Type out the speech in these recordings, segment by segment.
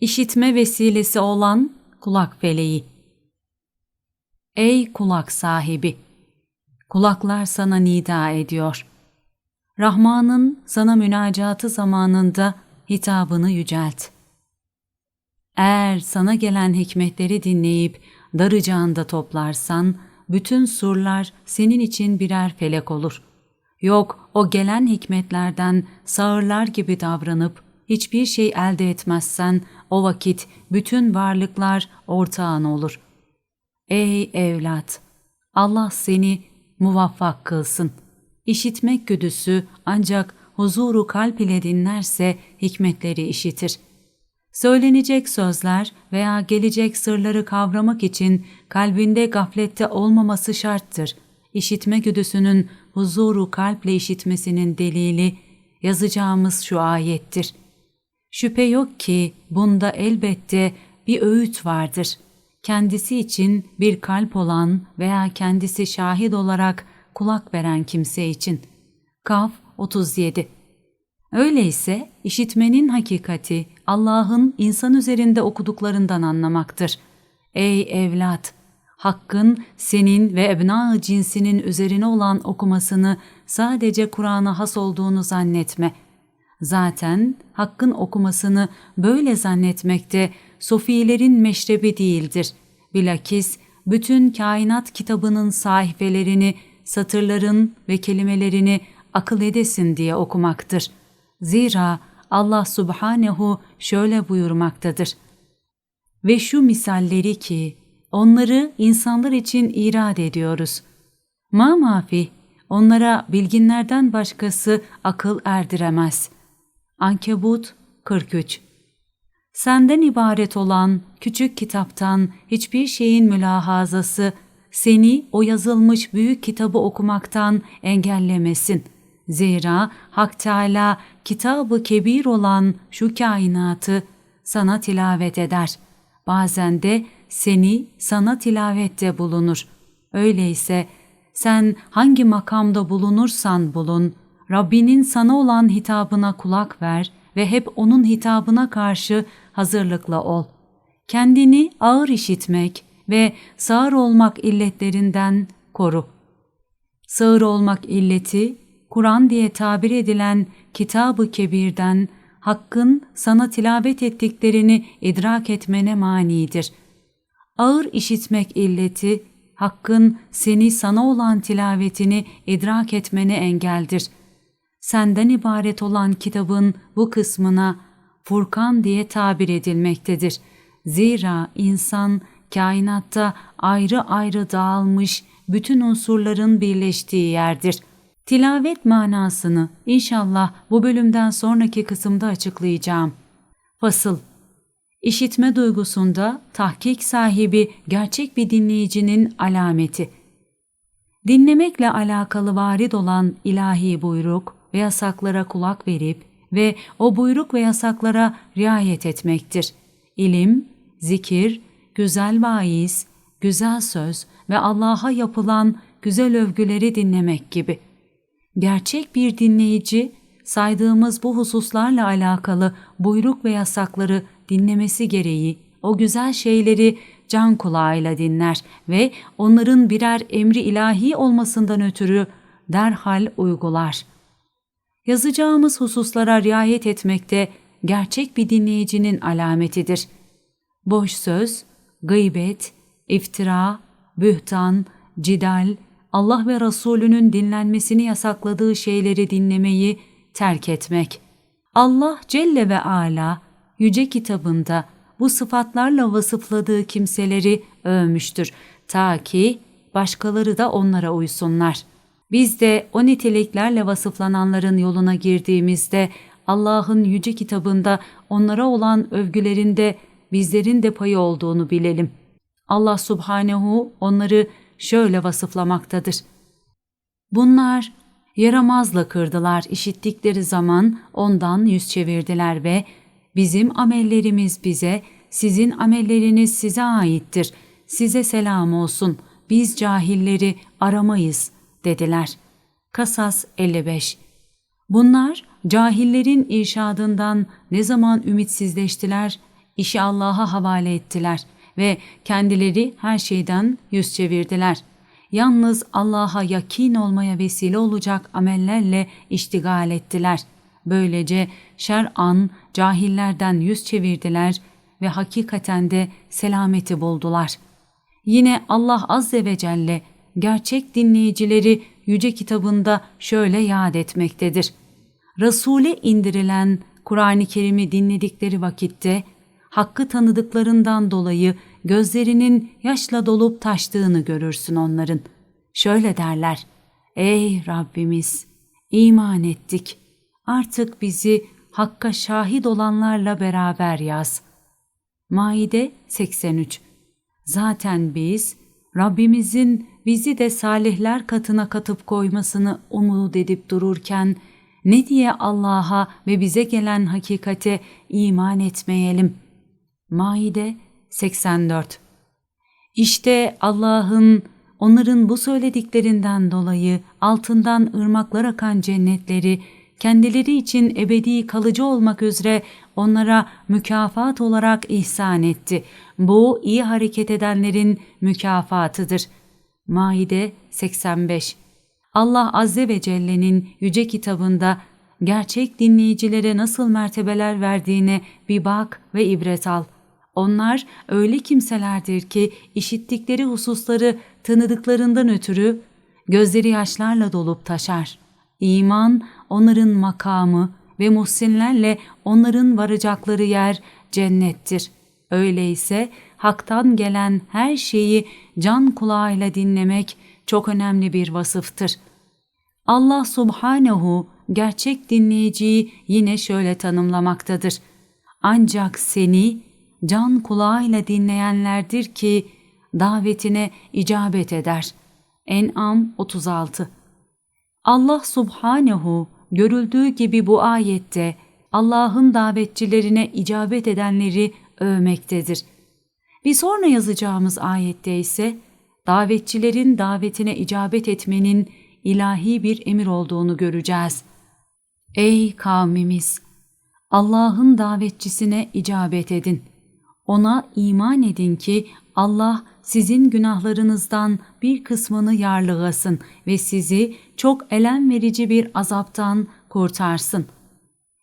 İşitme vesilesi olan kulak feleği. Ey kulak sahibi! Kulaklar sana nida ediyor. Rahman'ın sana münacatı zamanında hitabını yücelt. Eğer sana gelen hikmetleri dinleyip darıcağında toplarsan, bütün surlar senin için birer felek olur. Yok o gelen hikmetlerden sağırlar gibi davranıp hiçbir şey elde etmezsen o vakit bütün varlıklar ortağın olur. Ey evlat! Allah seni muvaffak kılsın. İşitmek güdüsü ancak huzuru kalp ile dinlerse hikmetleri işitir. Söylenecek sözler veya gelecek sırları kavramak için kalbinde gaflette olmaması şarttır. İşitme güdüsünün huzuru kalple işitmesinin delili yazacağımız şu ayettir. Şüphe yok ki bunda elbette bir öğüt vardır. Kendisi için bir kalp olan veya kendisi şahit olarak kulak veren kimse için. Kaf 37 Öyleyse işitmenin hakikati Allah'ın insan üzerinde okuduklarından anlamaktır. Ey evlat! Hakkın senin ve ebna cinsinin üzerine olan okumasını sadece Kur'an'a has olduğunu zannetme. Zaten Hakkın okumasını böyle zannetmekte sofilerin meşrebi değildir. Bilakis bütün kainat kitabının sayfelerini, satırların ve kelimelerini akıl edesin diye okumaktır. Zira Allah subhanehu şöyle buyurmaktadır. Ve şu misalleri ki onları insanlar için irad ediyoruz. Ma mafi onlara bilginlerden başkası akıl erdiremez. Ankebut 43 Senden ibaret olan küçük kitaptan hiçbir şeyin mülahazası seni o yazılmış büyük kitabı okumaktan engellemesin. Zira Hak Teala kitabı kebir olan şu kainatı sana tilavet eder. Bazen de seni sana tilavette bulunur. Öyleyse sen hangi makamda bulunursan bulun, Rabbinin sana olan hitabına kulak ver ve hep onun hitabına karşı hazırlıklı ol. Kendini ağır işitmek ve sağır olmak illetlerinden koru. Sağır olmak illeti, Kur'an diye tabir edilen Kitab-ı Kebir'den Hakk'ın sana tilavet ettiklerini idrak etmene manidir. Ağır işitmek illeti, Hakk'ın seni sana olan tilavetini idrak etmene engeldir. Senden ibaret olan kitabın bu kısmına Furkan diye tabir edilmektedir. Zira insan kainatta ayrı ayrı dağılmış bütün unsurların birleştiği yerdir. Tilavet manasını inşallah bu bölümden sonraki kısımda açıklayacağım. Fasıl İşitme duygusunda tahkik sahibi gerçek bir dinleyicinin alameti. Dinlemekle alakalı varid olan ilahi buyruk ve yasaklara kulak verip ve o buyruk ve yasaklara riayet etmektir. İlim, zikir, güzel vaiz, güzel söz ve Allah'a yapılan güzel övgüleri dinlemek gibi. Gerçek bir dinleyici, saydığımız bu hususlarla alakalı buyruk ve yasakları dinlemesi gereği o güzel şeyleri can kulağıyla dinler ve onların birer emri ilahi olmasından ötürü derhal uygular. Yazacağımız hususlara riayet etmekte gerçek bir dinleyicinin alametidir. Boş söz, gıybet, iftira, bühtan, cidal, Allah ve Resulünün dinlenmesini yasakladığı şeyleri dinlemeyi terk etmek. Allah Celle ve Ala yüce kitabında bu sıfatlarla vasıfladığı kimseleri övmüştür ta ki başkaları da onlara uysunlar. Biz de o niteliklerle vasıflananların yoluna girdiğimizde Allah'ın yüce kitabında onlara olan övgülerinde bizlerin de payı olduğunu bilelim. Allah subhanehu onları şöyle vasıflamaktadır. Bunlar yaramazla kırdılar işittikleri zaman ondan yüz çevirdiler ve bizim amellerimiz bize, sizin amelleriniz size aittir. Size selam olsun, biz cahilleri aramayız dediler. Kasas 55 Bunlar cahillerin irşadından ne zaman ümitsizleştiler, İşi Allah'a havale ettiler ve kendileri her şeyden yüz çevirdiler. Yalnız Allah'a yakin olmaya vesile olacak amellerle iştigal ettiler. Böylece şer'an cahillerden yüz çevirdiler ve hakikaten de selameti buldular. Yine Allah Azze ve Celle gerçek dinleyicileri yüce kitabında şöyle yad etmektedir. Resul'e indirilen Kur'an-ı Kerim'i dinledikleri vakitte hakkı tanıdıklarından dolayı gözlerinin yaşla dolup taştığını görürsün onların. Şöyle derler, Ey Rabbimiz! iman ettik. Artık bizi Hakk'a şahit olanlarla beraber yaz. Maide 83 Zaten biz Rabbimizin bizi de salihler katına katıp koymasını umut edip dururken ne diye Allah'a ve bize gelen hakikate iman etmeyelim? Maide 84 İşte Allah'ın onların bu söylediklerinden dolayı altından ırmaklar akan cennetleri kendileri için ebedi kalıcı olmak üzere onlara mükafat olarak ihsan etti. Bu iyi hareket edenlerin mükafatıdır. Maide 85 Allah Azze ve Celle'nin yüce kitabında gerçek dinleyicilere nasıl mertebeler verdiğine bir bak ve ibret al. Onlar öyle kimselerdir ki işittikleri hususları tanıdıklarından ötürü gözleri yaşlarla dolup taşar. İman onların makamı ve muhsinlerle onların varacakları yer cennettir. Öyleyse haktan gelen her şeyi can kulağıyla dinlemek çok önemli bir vasıftır. Allah subhanehu gerçek dinleyiciyi yine şöyle tanımlamaktadır. Ancak seni can kulağıyla dinleyenlerdir ki davetine icabet eder. En'am 36 Allah subhanehu görüldüğü gibi bu ayette Allah'ın davetçilerine icabet edenleri övmektedir. Bir sonra yazacağımız ayette ise davetçilerin davetine icabet etmenin ilahi bir emir olduğunu göreceğiz. Ey kavmimiz! Allah'ın davetçisine icabet edin. Ona iman edin ki Allah sizin günahlarınızdan bir kısmını yarlıgasın ve sizi çok elem verici bir azaptan kurtarsın.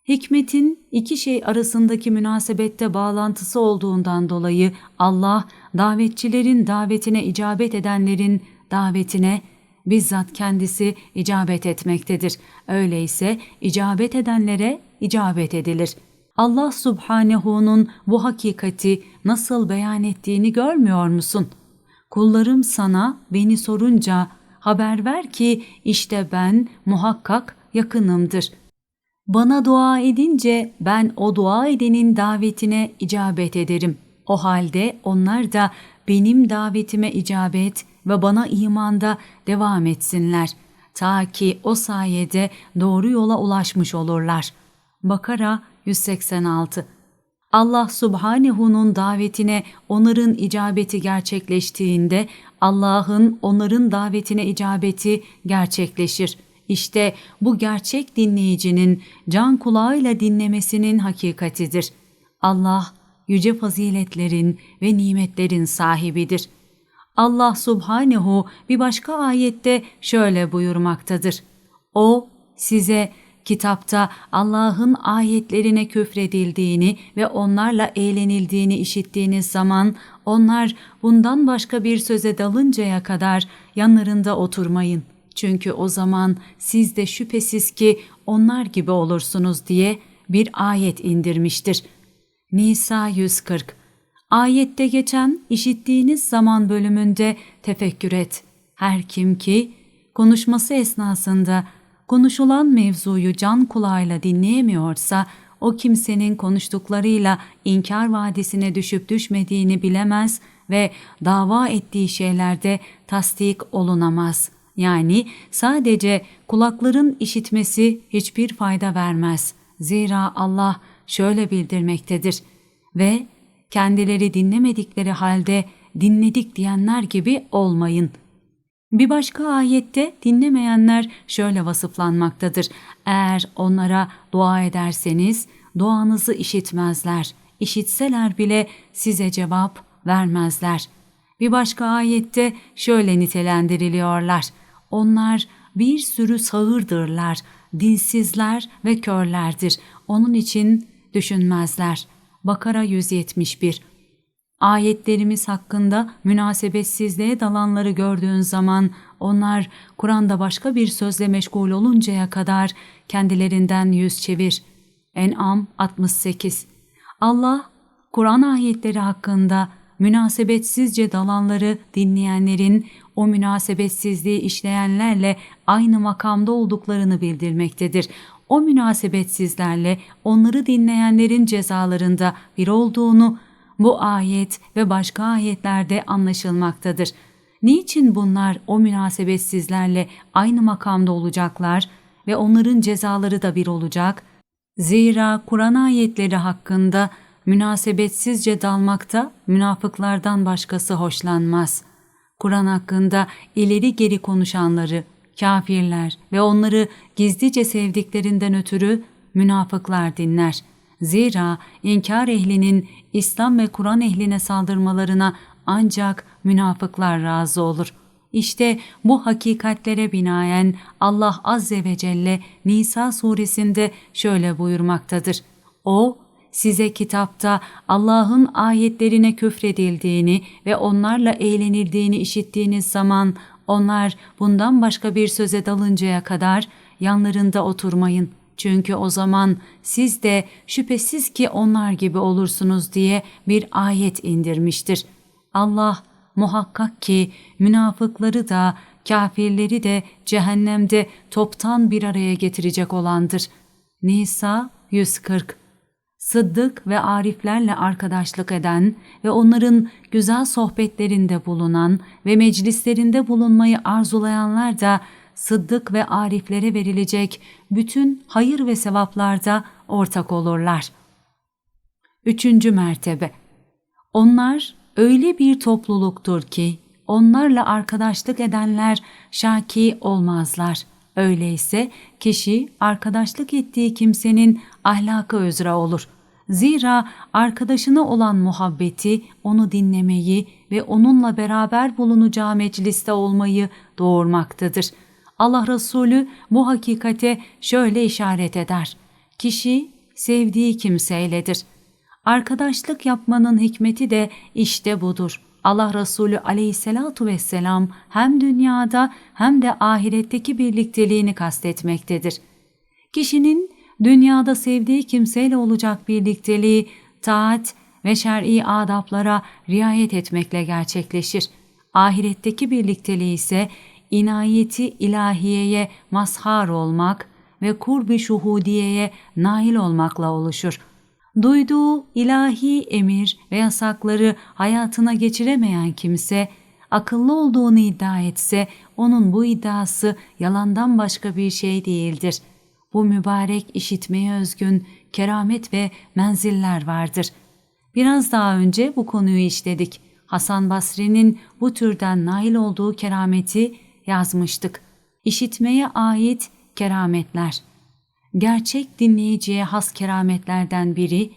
Hikmetin iki şey arasındaki münasebette bağlantısı olduğundan dolayı Allah davetçilerin davetine icabet edenlerin davetine bizzat kendisi icabet etmektedir. Öyleyse icabet edenlere icabet edilir. Allah Subhanehu'nun bu hakikati nasıl beyan ettiğini görmüyor musun? Kullarım sana beni sorunca haber ver ki işte ben muhakkak yakınımdır. Bana dua edince ben o dua edenin davetine icabet ederim. O halde onlar da benim davetime icabet ve bana imanda devam etsinler. Ta ki o sayede doğru yola ulaşmış olurlar. Bakara 186 Allah Subhanehu'nun davetine onların icabeti gerçekleştiğinde Allah'ın onların davetine icabeti gerçekleşir. İşte bu gerçek dinleyicinin can kulağıyla dinlemesinin hakikatidir. Allah yüce faziletlerin ve nimetlerin sahibidir. Allah Subhanehu bir başka ayette şöyle buyurmaktadır. O size kitapta Allah'ın ayetlerine küfredildiğini ve onlarla eğlenildiğini işittiğiniz zaman onlar bundan başka bir söze dalıncaya kadar yanlarında oturmayın. Çünkü o zaman siz de şüphesiz ki onlar gibi olursunuz diye bir ayet indirmiştir. Nisa 140 Ayette geçen işittiğiniz zaman bölümünde tefekkür et. Her kim ki konuşması esnasında konuşulan mevzuyu can kulağıyla dinleyemiyorsa o kimsenin konuştuklarıyla inkar vadisine düşüp düşmediğini bilemez ve dava ettiği şeylerde tasdik olunamaz. Yani sadece kulakların işitmesi hiçbir fayda vermez. Zira Allah şöyle bildirmektedir ve kendileri dinlemedikleri halde dinledik diyenler gibi olmayın.'' Bir başka ayette dinlemeyenler şöyle vasıflanmaktadır. Eğer onlara dua ederseniz duanızı işitmezler. İşitseler bile size cevap vermezler. Bir başka ayette şöyle nitelendiriliyorlar. Onlar bir sürü sağırdırlar, dinsizler ve körlerdir. Onun için düşünmezler. Bakara 171 Ayetlerimiz hakkında münasebetsizliğe dalanları gördüğün zaman onlar Kur'an'da başka bir sözle meşgul oluncaya kadar kendilerinden yüz çevir. En'am 68 Allah Kur'an ayetleri hakkında münasebetsizce dalanları dinleyenlerin o münasebetsizliği işleyenlerle aynı makamda olduklarını bildirmektedir. O münasebetsizlerle onları dinleyenlerin cezalarında bir olduğunu bu ayet ve başka ayetlerde anlaşılmaktadır. Niçin bunlar o münasebetsizlerle aynı makamda olacaklar ve onların cezaları da bir olacak? Zira Kur'an ayetleri hakkında münasebetsizce dalmakta münafıklardan başkası hoşlanmaz. Kur'an hakkında ileri geri konuşanları, kafirler ve onları gizlice sevdiklerinden ötürü münafıklar dinler. Zira inkar ehlinin İslam ve Kur'an ehline saldırmalarına ancak münafıklar razı olur. İşte bu hakikatlere binaen Allah Azze ve Celle Nisa suresinde şöyle buyurmaktadır. O, size kitapta Allah'ın ayetlerine küfredildiğini ve onlarla eğlenildiğini işittiğiniz zaman onlar bundan başka bir söze dalıncaya kadar yanlarında oturmayın. Çünkü o zaman siz de şüphesiz ki onlar gibi olursunuz diye bir ayet indirmiştir. Allah muhakkak ki münafıkları da kafirleri de cehennemde toptan bir araya getirecek olandır. Nisa 140 Sıddık ve ariflerle arkadaşlık eden ve onların güzel sohbetlerinde bulunan ve meclislerinde bulunmayı arzulayanlar da sıddık ve ariflere verilecek bütün hayır ve sevaplarda ortak olurlar. Üçüncü mertebe Onlar öyle bir topluluktur ki onlarla arkadaşlık edenler şaki olmazlar. Öyleyse kişi arkadaşlık ettiği kimsenin ahlakı özre olur. Zira arkadaşına olan muhabbeti onu dinlemeyi ve onunla beraber bulunacağı mecliste olmayı doğurmaktadır.'' Allah Resulü bu hakikate şöyle işaret eder. Kişi sevdiği kimseyledir. Arkadaşlık yapmanın hikmeti de işte budur. Allah Resulü aleyhissalatu vesselam hem dünyada hem de ahiretteki birlikteliğini kastetmektedir. Kişinin dünyada sevdiği kimseyle olacak birlikteliği taat ve şer'i adaplara riayet etmekle gerçekleşir. Ahiretteki birlikteliği ise inayeti ilahiyeye mazhar olmak ve kurbi şuhudiyeye nail olmakla oluşur. Duyduğu ilahi emir ve yasakları hayatına geçiremeyen kimse, akıllı olduğunu iddia etse onun bu iddiası yalandan başka bir şey değildir. Bu mübarek işitmeye özgün keramet ve menziller vardır. Biraz daha önce bu konuyu işledik. Hasan Basri'nin bu türden nail olduğu kerameti yazmıştık. İşitmeye ait kerametler. Gerçek dinleyiciye has kerametlerden biri,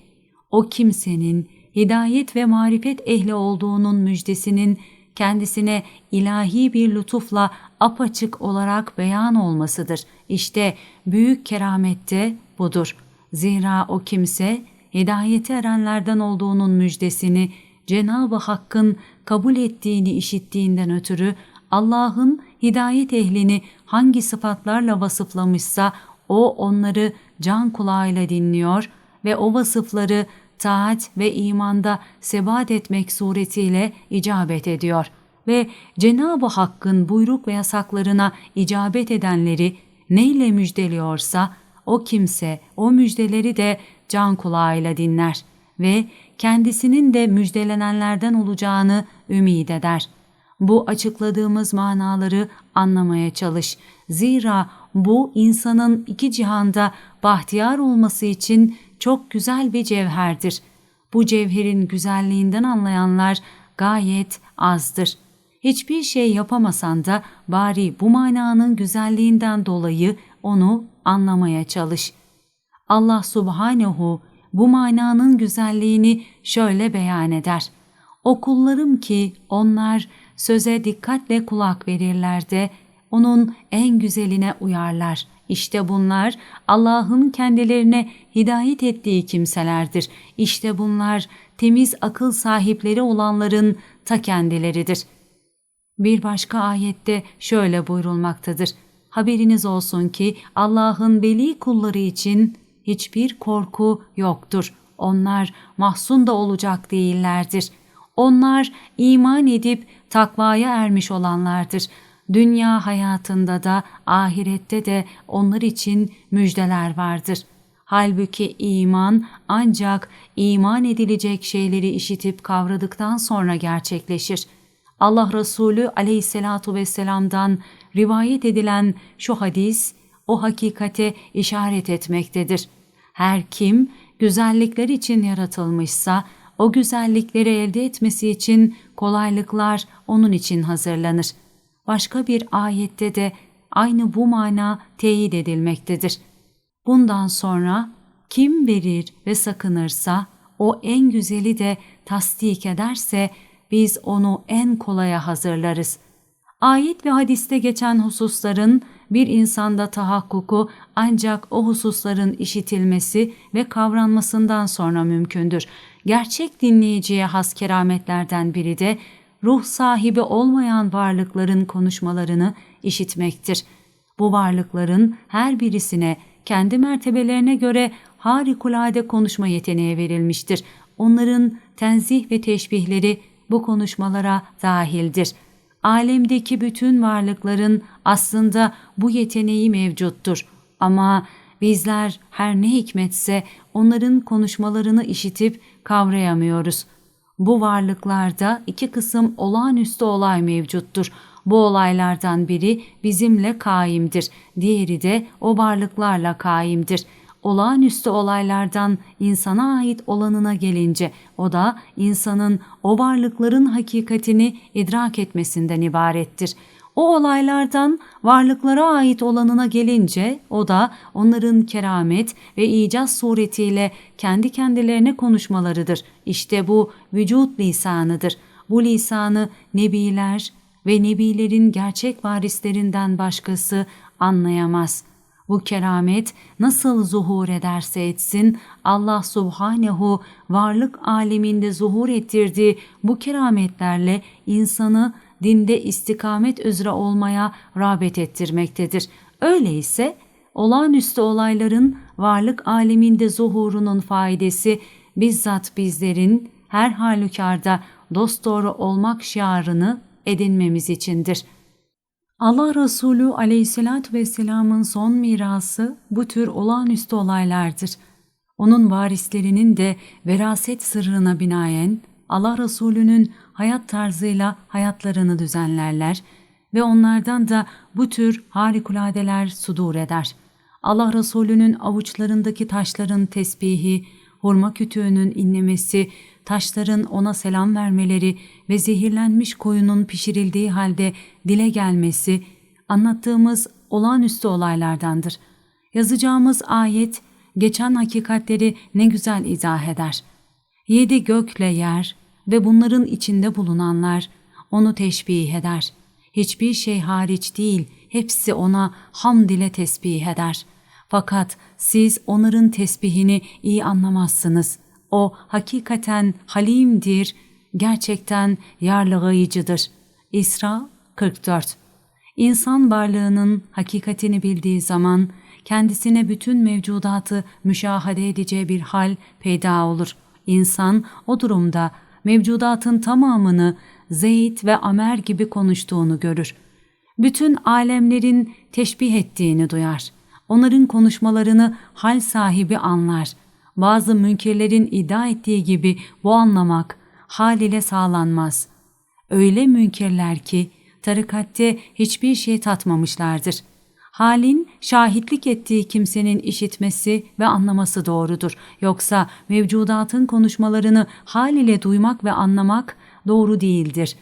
o kimsenin hidayet ve marifet ehli olduğunun müjdesinin kendisine ilahi bir lütufla apaçık olarak beyan olmasıdır. İşte büyük keramette budur. Zira o kimse hidayete erenlerden olduğunun müjdesini Cenab-ı Hakk'ın kabul ettiğini işittiğinden ötürü Allah'ın hidayet ehlini hangi sıfatlarla vasıflamışsa o onları can kulağıyla dinliyor ve o vasıfları taat ve imanda sebat etmek suretiyle icabet ediyor ve Cenab-ı Hakk'ın buyruk ve yasaklarına icabet edenleri neyle müjdeliyorsa o kimse o müjdeleri de can kulağıyla dinler ve kendisinin de müjdelenenlerden olacağını ümid eder.'' Bu açıkladığımız manaları anlamaya çalış. Zira bu insanın iki cihanda bahtiyar olması için çok güzel bir cevherdir. Bu cevherin güzelliğinden anlayanlar gayet azdır. Hiçbir şey yapamasan da bari bu mananın güzelliğinden dolayı onu anlamaya çalış. Allah subhanehu bu mananın güzelliğini şöyle beyan eder. O kullarım ki onlar söze dikkatle kulak verirler de onun en güzeline uyarlar. İşte bunlar Allah'ın kendilerine hidayet ettiği kimselerdir. İşte bunlar temiz akıl sahipleri olanların ta kendileridir. Bir başka ayette şöyle buyurulmaktadır. Haberiniz olsun ki Allah'ın veli kulları için hiçbir korku yoktur. Onlar mahzun da olacak değillerdir. Onlar iman edip takvaya ermiş olanlardır. Dünya hayatında da ahirette de onlar için müjdeler vardır. Halbuki iman ancak iman edilecek şeyleri işitip kavradıktan sonra gerçekleşir. Allah Resulü aleyhissalatu vesselam'dan rivayet edilen şu hadis o hakikate işaret etmektedir. Her kim güzellikler için yaratılmışsa o güzellikleri elde etmesi için kolaylıklar onun için hazırlanır. Başka bir ayette de aynı bu mana teyit edilmektedir. Bundan sonra kim verir ve sakınırsa o en güzeli de tasdik ederse biz onu en kolaya hazırlarız. Ayet ve hadiste geçen hususların bir insanda tahakkuku ancak o hususların işitilmesi ve kavranmasından sonra mümkündür. Gerçek dinleyiciye has kerametlerden biri de ruh sahibi olmayan varlıkların konuşmalarını işitmektir. Bu varlıkların her birisine kendi mertebelerine göre harikulade konuşma yeteneği verilmiştir. Onların tenzih ve teşbihleri bu konuşmalara dahildir. Alemdeki bütün varlıkların aslında bu yeteneği mevcuttur. Ama bizler her ne hikmetse onların konuşmalarını işitip kavrayamıyoruz. Bu varlıklarda iki kısım olağanüstü olay mevcuttur. Bu olaylardan biri bizimle kaimdir, diğeri de o varlıklarla kaimdir.'' Olağanüstü olaylardan insana ait olanına gelince o da insanın o varlıkların hakikatini idrak etmesinden ibarettir. O olaylardan varlıklara ait olanına gelince o da onların keramet ve icaz suretiyle kendi kendilerine konuşmalarıdır. İşte bu vücut lisanıdır. Bu lisanı nebiler ve nebilerin gerçek varislerinden başkası anlayamaz.'' Bu keramet nasıl zuhur ederse etsin Allah subhanehu varlık aleminde zuhur ettirdiği bu kerametlerle insanı dinde istikamet üzere olmaya rağbet ettirmektedir. Öyleyse olağanüstü olayların varlık aleminde zuhurunun faidesi bizzat bizlerin her halükarda dosdoğru olmak şiarını edinmemiz içindir.'' Allah Resulü aleyhissalatü vesselamın son mirası bu tür olağanüstü olaylardır. Onun varislerinin de veraset sırrına binaen Allah Resulü'nün hayat tarzıyla hayatlarını düzenlerler ve onlardan da bu tür harikuladeler sudur eder. Allah Resulü'nün avuçlarındaki taşların tesbihi, hurma kütüğünün inlemesi, taşların ona selam vermeleri ve zehirlenmiş koyunun pişirildiği halde dile gelmesi anlattığımız olağanüstü olaylardandır. Yazacağımız ayet geçen hakikatleri ne güzel izah eder. Yedi gökle yer ve bunların içinde bulunanlar onu teşbih eder. Hiçbir şey hariç değil, hepsi ona hamd ile tesbih eder. Fakat siz onların tesbihini iyi anlamazsınız. O hakikaten halimdir, gerçekten yarlıgayıcıdır. İsra 44 İnsan varlığının hakikatini bildiği zaman kendisine bütün mevcudatı müşahede edeceği bir hal peyda olur. İnsan o durumda mevcudatın tamamını Zeyd ve Amer gibi konuştuğunu görür. Bütün alemlerin teşbih ettiğini duyar. Onların konuşmalarını hal sahibi anlar. Bazı münkirlerin iddia ettiği gibi bu anlamak hal ile sağlanmaz. Öyle münkirler ki tarikatte hiçbir şey tatmamışlardır. Halin şahitlik ettiği kimsenin işitmesi ve anlaması doğrudur. Yoksa mevcudatın konuşmalarını hal ile duymak ve anlamak doğru değildir.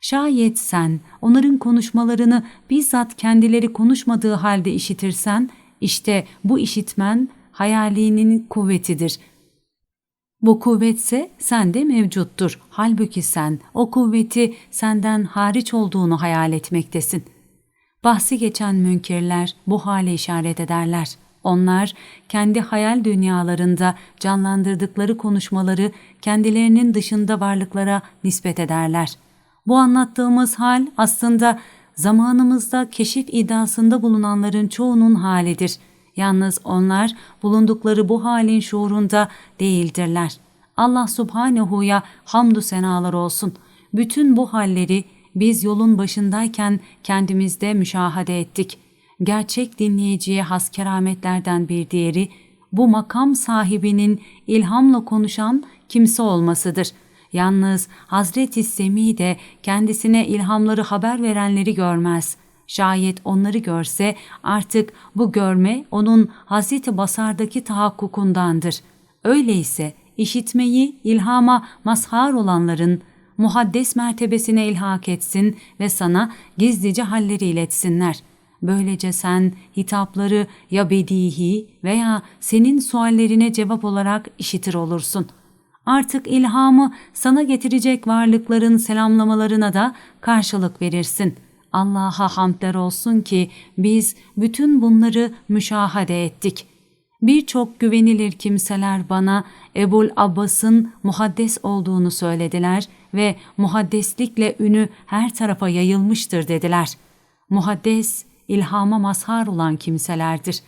Şayet sen onların konuşmalarını bizzat kendileri konuşmadığı halde işitirsen, işte bu işitmen hayalinin kuvvetidir. Bu kuvvetse sende mevcuttur. Halbuki sen o kuvveti senden hariç olduğunu hayal etmektesin. Bahsi geçen münkirler bu hale işaret ederler. Onlar kendi hayal dünyalarında canlandırdıkları konuşmaları kendilerinin dışında varlıklara nispet ederler. Bu anlattığımız hal aslında zamanımızda keşif iddiasında bulunanların çoğunun halidir. Yalnız onlar bulundukları bu halin şuurunda değildirler. Allah subhanehu'ya hamdü senalar olsun. Bütün bu halleri biz yolun başındayken kendimizde müşahede ettik. Gerçek dinleyiciye has kerametlerden bir diğeri, bu makam sahibinin ilhamla konuşan kimse olmasıdır. Yalnız Hazreti Semi de kendisine ilhamları haber verenleri görmez. Şayet onları görse artık bu görme onun Hazreti Basar'daki tahakkukundandır. Öyleyse işitmeyi ilhama mazhar olanların muhaddes mertebesine ilhak etsin ve sana gizlice halleri iletsinler. Böylece sen hitapları ya bedihi veya senin suallerine cevap olarak işitir olursun. Artık ilhamı sana getirecek varlıkların selamlamalarına da karşılık verirsin. Allah'a hamdler olsun ki biz bütün bunları müşahede ettik. Birçok güvenilir kimseler bana Ebul Abbas'ın muhaddes olduğunu söylediler ve muhaddeslikle ünü her tarafa yayılmıştır dediler. Muhaddes, ilhama mazhar olan kimselerdir.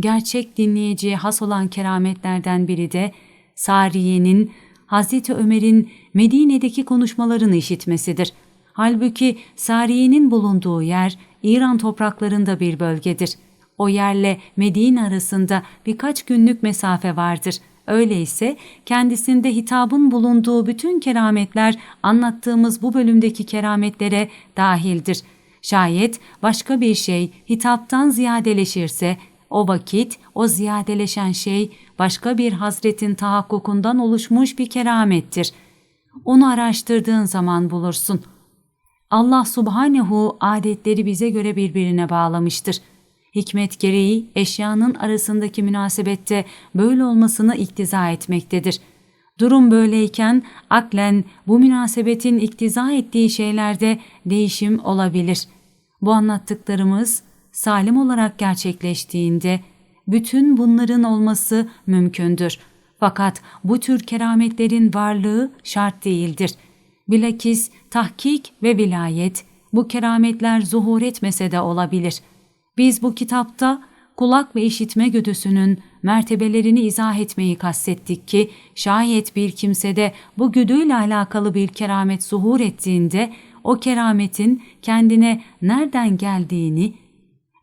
Gerçek dinleyiciye has olan kerametlerden biri de Sariye'nin Hazreti Ömer'in Medine'deki konuşmalarını işitmesidir. Halbuki Sariye'nin bulunduğu yer İran topraklarında bir bölgedir. O yerle Medine arasında birkaç günlük mesafe vardır. Öyleyse kendisinde hitabın bulunduğu bütün kerametler anlattığımız bu bölümdeki kerametlere dahildir. Şayet başka bir şey hitaptan ziyadeleşirse o vakit o ziyadeleşen şey başka bir hazretin tahakkukundan oluşmuş bir keramettir. Onu araştırdığın zaman bulursun. Allah subhanehu adetleri bize göre birbirine bağlamıştır. Hikmet gereği eşyanın arasındaki münasebette böyle olmasını iktiza etmektedir. Durum böyleyken aklen bu münasebetin iktiza ettiği şeylerde değişim olabilir. Bu anlattıklarımız salim olarak gerçekleştiğinde bütün bunların olması mümkündür. Fakat bu tür kerametlerin varlığı şart değildir. Bilakis tahkik ve vilayet bu kerametler zuhur etmese de olabilir. Biz bu kitapta kulak ve işitme güdüsünün mertebelerini izah etmeyi kastettik ki şayet bir kimsede bu güdüyle alakalı bir keramet zuhur ettiğinde o kerametin kendine nereden geldiğini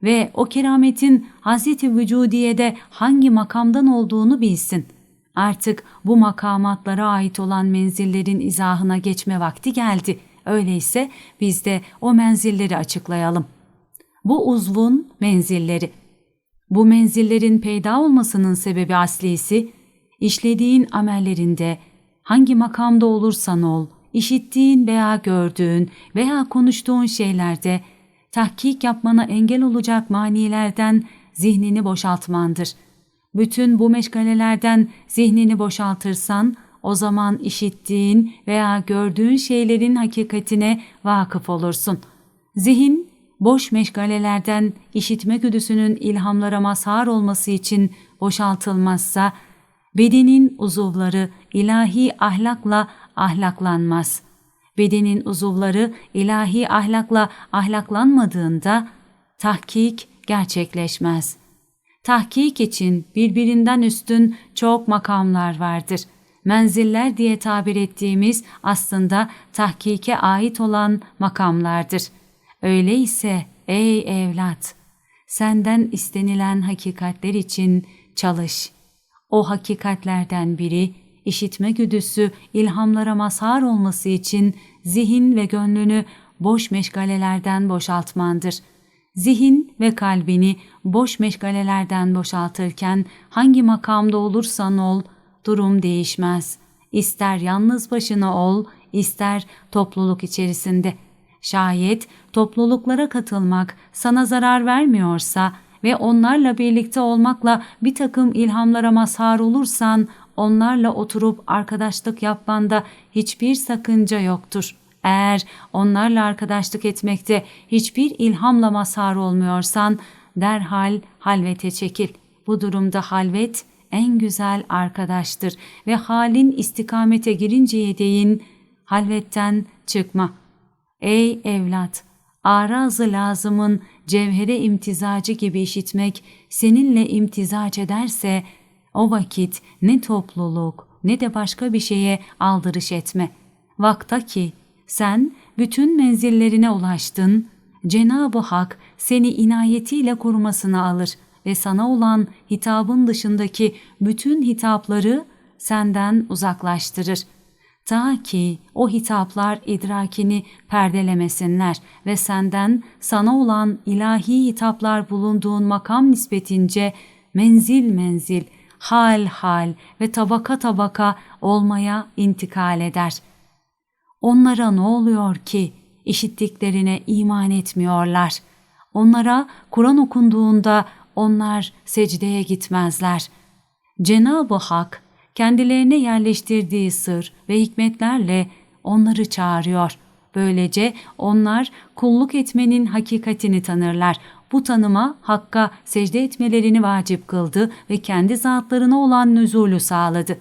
ve o kerametin Hazreti Vücudiye'de hangi makamdan olduğunu bilsin. Artık bu makamatlara ait olan menzillerin izahına geçme vakti geldi. Öyleyse biz de o menzilleri açıklayalım. Bu uzvun menzilleri. Bu menzillerin peyda olmasının sebebi aslisi, işlediğin amellerinde hangi makamda olursan ol, işittiğin veya gördüğün veya konuştuğun şeylerde tahkik yapmana engel olacak manilerden zihnini boşaltmandır. Bütün bu meşgalelerden zihnini boşaltırsan, o zaman işittiğin veya gördüğün şeylerin hakikatine vakıf olursun. Zihin, boş meşgalelerden işitme güdüsünün ilhamlara mazhar olması için boşaltılmazsa, bedenin uzuvları ilahi ahlakla ahlaklanmaz.'' bedenin uzuvları ilahi ahlakla ahlaklanmadığında tahkik gerçekleşmez. Tahkik için birbirinden üstün çok makamlar vardır. Menziller diye tabir ettiğimiz aslında tahkike ait olan makamlardır. Öyleyse ey evlat, senden istenilen hakikatler için çalış. O hakikatlerden biri işitme güdüsü ilhamlara mazhar olması için zihin ve gönlünü boş meşgalelerden boşaltmandır. Zihin ve kalbini boş meşgalelerden boşaltırken hangi makamda olursan ol, durum değişmez. İster yalnız başına ol, ister topluluk içerisinde. Şayet topluluklara katılmak sana zarar vermiyorsa ve onlarla birlikte olmakla bir takım ilhamlara mazhar olursan onlarla oturup arkadaşlık yapmanda hiçbir sakınca yoktur. Eğer onlarla arkadaşlık etmekte hiçbir ilhamla mazhar olmuyorsan derhal halvete çekil. Bu durumda halvet en güzel arkadaştır ve halin istikamete girinceye değin halvetten çıkma. Ey evlat! Arazı lazımın cevhere imtizacı gibi işitmek seninle imtizac ederse o vakit ne topluluk ne de başka bir şeye aldırış etme. Vakta ki sen bütün menzillerine ulaştın, Cenab-ı Hak seni inayetiyle korumasına alır ve sana olan hitabın dışındaki bütün hitapları senden uzaklaştırır. Ta ki o hitaplar idrakini perdelemesinler ve senden sana olan ilahi hitaplar bulunduğun makam nispetince menzil menzil, hal hal ve tabaka tabaka olmaya intikal eder. Onlara ne oluyor ki işittiklerine iman etmiyorlar? Onlara Kur'an okunduğunda onlar secdeye gitmezler. Cenab-ı Hak kendilerine yerleştirdiği sır ve hikmetlerle onları çağırıyor. Böylece onlar kulluk etmenin hakikatini tanırlar. Bu tanıma Hakk'a secde etmelerini vacip kıldı ve kendi zatlarına olan nüzulü sağladı.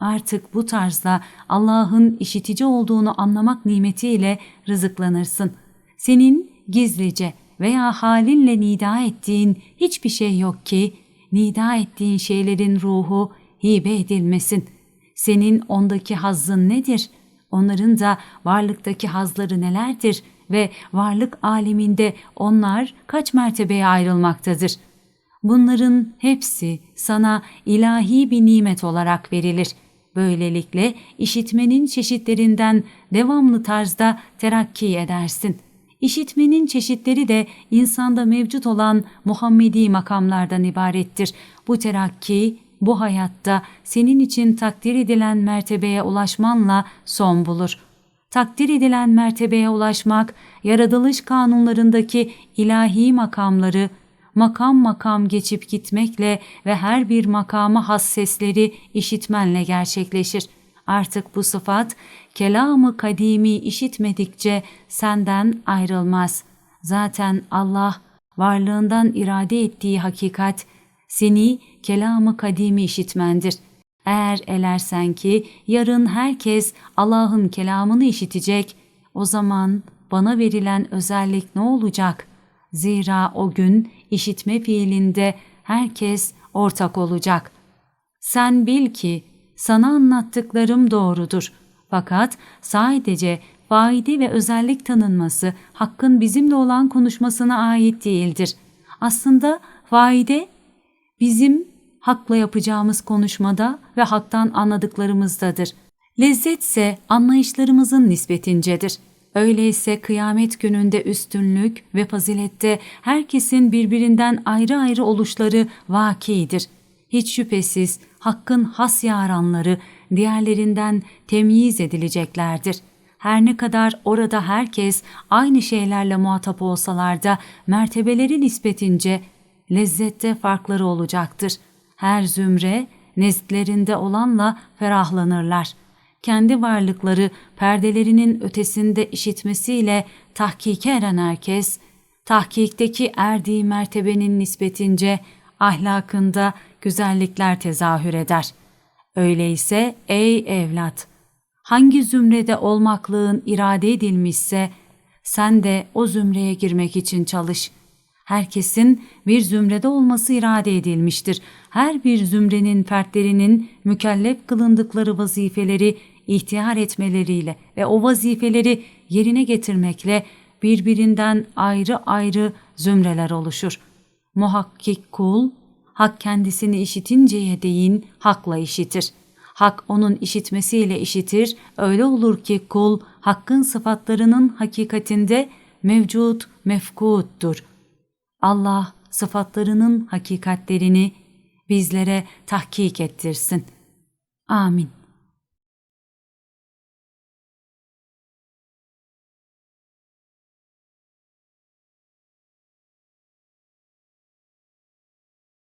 Artık bu tarzda Allah'ın işitici olduğunu anlamak nimetiyle rızıklanırsın. Senin gizlice veya halinle nida ettiğin hiçbir şey yok ki, nida ettiğin şeylerin ruhu hibe edilmesin. Senin ondaki hazzın nedir? Onların da varlıktaki hazları nelerdir? Ve varlık aleminde onlar kaç mertebeye ayrılmaktadır? Bunların hepsi sana ilahi bir nimet olarak verilir. Böylelikle işitmenin çeşitlerinden devamlı tarzda terakki edersin. İşitmenin çeşitleri de insanda mevcut olan Muhammedi makamlardan ibarettir. Bu terakki bu hayatta senin için takdir edilen mertebeye ulaşmanla son bulur. Takdir edilen mertebeye ulaşmak, yaratılış kanunlarındaki ilahi makamları makam makam geçip gitmekle ve her bir makama has sesleri işitmenle gerçekleşir. Artık bu sıfat kelamı kadimi işitmedikçe senden ayrılmaz. Zaten Allah varlığından irade ettiği hakikat seni kelamı kadimi işitmendir. Eğer elersen ki yarın herkes Allah'ın kelamını işitecek, o zaman bana verilen özellik ne olacak? Zira o gün işitme fiilinde herkes ortak olacak. Sen bil ki sana anlattıklarım doğrudur. Fakat sadece faide ve özellik tanınması Hakk'ın bizimle olan konuşmasına ait değildir. Aslında faide bizim Hak'la yapacağımız konuşmada ve Hak'tan anladıklarımızdadır. Lezzetse anlayışlarımızın nispetincedir. Öyleyse kıyamet gününde üstünlük ve fazilette herkesin birbirinden ayrı ayrı oluşları vakidir. Hiç şüphesiz Hakk'ın has yaranları diğerlerinden temyiz edileceklerdir. Her ne kadar orada herkes aynı şeylerle muhatap olsalar da mertebeleri nispetince lezzette farkları olacaktır. Her zümre nezdlerinde olanla ferahlanırlar. Kendi varlıkları perdelerinin ötesinde işitmesiyle tahkike eren herkes, tahkikteki erdiği mertebenin nispetince ahlakında güzellikler tezahür eder. Öyleyse ey evlat, hangi zümrede olmaklığın irade edilmişse sen de o zümreye girmek için çalış. Herkesin bir zümrede olması irade edilmiştir. Her bir zümrenin fertlerinin mükellef kılındıkları vazifeleri ihtiyar etmeleriyle ve o vazifeleri yerine getirmekle birbirinden ayrı ayrı zümreler oluşur. Muhakkik kul, hak kendisini işitinceye değin hakla işitir. Hak onun işitmesiyle işitir, öyle olur ki kul hakkın sıfatlarının hakikatinde mevcut mefkuttur. Allah sıfatlarının hakikatlerini bizlere tahkik ettirsin. Amin.